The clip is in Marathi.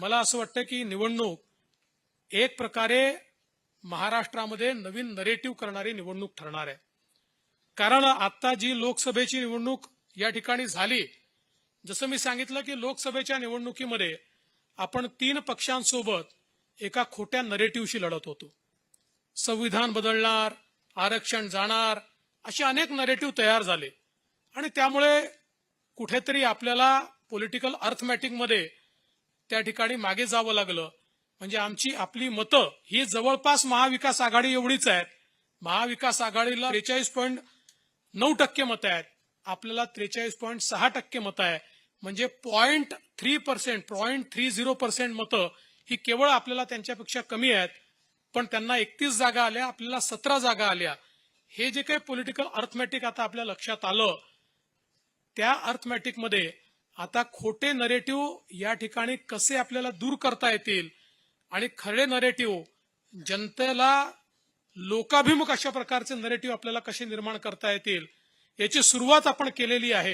मला असं वाटतं की निवडणूक एक प्रकारे महाराष्ट्रामध्ये नवीन नरेटिव्ह करणारी निवडणूक ठरणार आहे. कारण आता जी लोकसभेची निवडणूक या ठिकाणी झाली जसं मी सांगितलं की लोकसभेच्या निवडणुकीमध्ये आपण तीन पक्षांसोबत एका खोट्या नरेटिव्हशी लढत होतो. संविधान बदलणार आरक्षण जाणार असे अनेक नरेटिव्ह तयार झाले. आणि त्यामुळे कुठेतरी आपल्याला पॉलिटिकल अर्थमॅटिकमध्ये त्या ठिकाणी मागे जावं लागलं. म्हणजे आमची आपली मतं ही जवळपास महाविकास आघाडी एवढीच आहेत. महाविकास आघाडीला त्रेचाळीस पॉईंट नऊ टक्के मतं आहेत. आपल्याला त्रेचाळीस पॉईंट सहा टक्के मतं आहे म्हणजे point three percent point three zero percent मतं ही केवळ आपल्याला त्यांच्यापेक्षा कमी आहेत. पण त्यांना एकतीस जागा आल्या आपल्याला सतरा जागा आल्या. हे जे काही पॉलिटिकल अर्थमॅटिक आता आपल्या लक्षात आलं त्या अर्थमॅटिकमध्ये आता खोटे नरेटिव्ह या ठिकाणी कसे आपल्याला दूर करता येतील आणि खरे नरेटिव्ह जनतेला लोकाभिमुख अशा प्रकारचे नरेटिव्ह आपल्याला कसे निर्माण करता येतील याची सुरुवात आपण केलेली आहे.